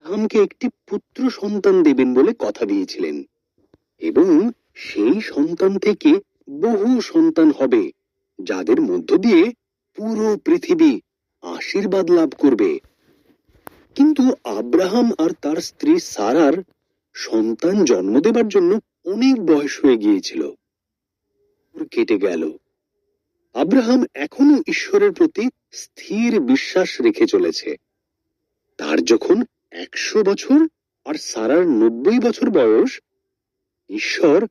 আব্রাহামকে একটি পুত্র সন্তান দেবেন বলে কথা দিয়েছিলেন। এবং সেই সন্তান থেকে বহু সন্তান হবে, যাদের মধ্য দিয়ে পুরো পৃথিবী আশীর্বাদ লাভ করবে। কিন্তু আব্রাহাম আর তার স্ত্রী সারার সন্তান জন্ম দেবার জন্য অনেক বয়স হয়ে গিয়েছিল। কেটে গেল। আব্রাহাম এখনও ঈশ্বরের প্রতি স্থির বিশ্বাস রেখে চলেছে। তার যখন একশো বছর আর সারার নব্বই বছর বয়স? ঈশ্বর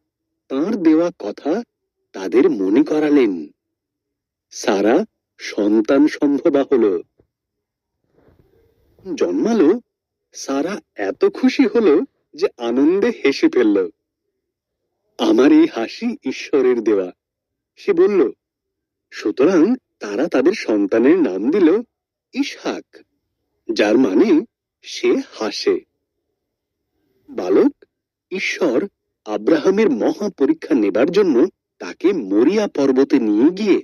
তার দেওয়া কথা তাদের মনে করালেন। সারা সন্তান সম্ভবা হলো। জন্মালো, সারা এত খুশি হলো যে আনন্দে হেসে ফেলল। আমার এই হাসি ঈশ্বরের দেওয়া। সে বলল, সুতরাং তারা তাদের সন্তানের নাম দিল ইসহাক যার মানে সে হাসে। বালক, ঈশ্বর আব্রাহামের মহা পরীক্ষা নেবার জন্য তাকে মরিয়া পর্বতে নিয়ে গিয়ে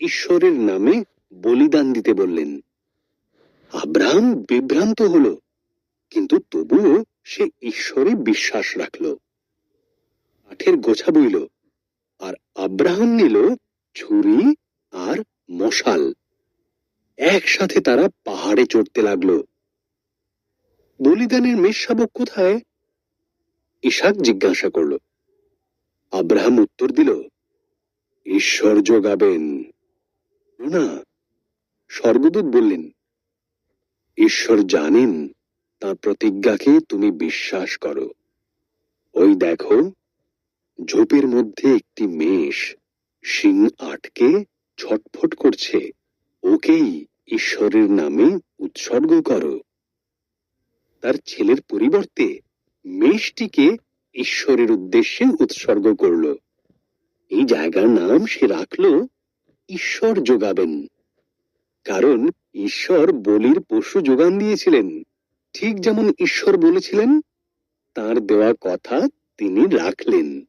ঈশ্বরের নামে বলিদান দিতে বললেন। আব্রাহাম বিভ্রান্ত হলো, কিন্তু তবুও সে ঈশ্বরে বিশ্বাস রাখল। কাঠের গোছা বইল, আর আব্রাহাম নিল ছুরি আর মশাল। একসাথে তারা পাহাড়ে চড়তে লাগল। বলিদানের মেষশাবক কোথায়? ইশাক জিজ্ঞাসা করল। আব্রাহাম উত্তর দিল, ঈশ্বর যোগাবেন। না, স্বর্গদূত বললেন, ঈশ্বর জানেন, তার প্রতিজ্ঞাকে তুমি বিশ্বাস করো। ওই দেখো, ঝোপের মধ্যে একটি মেষ শিং আটকে ছটফট করছে, ওকেই ঈশ্বরের নামে উৎসর্গ করো। তার ছেলের পরিবর্তে মেষটিকে ঈশ্বরের উদ্দেশ্যে উৎসর্গ করল। এই জায়গার নাম সে রাখল ঈশ্বর যোগাবেন। কারণ ঈশ্বর বলির পশু যোগান দিয়েছিলেন। ঠিক যেমন ঈশ্বর বলেছিলেন, তার দেওয়া কথা তিনি রাখলেন।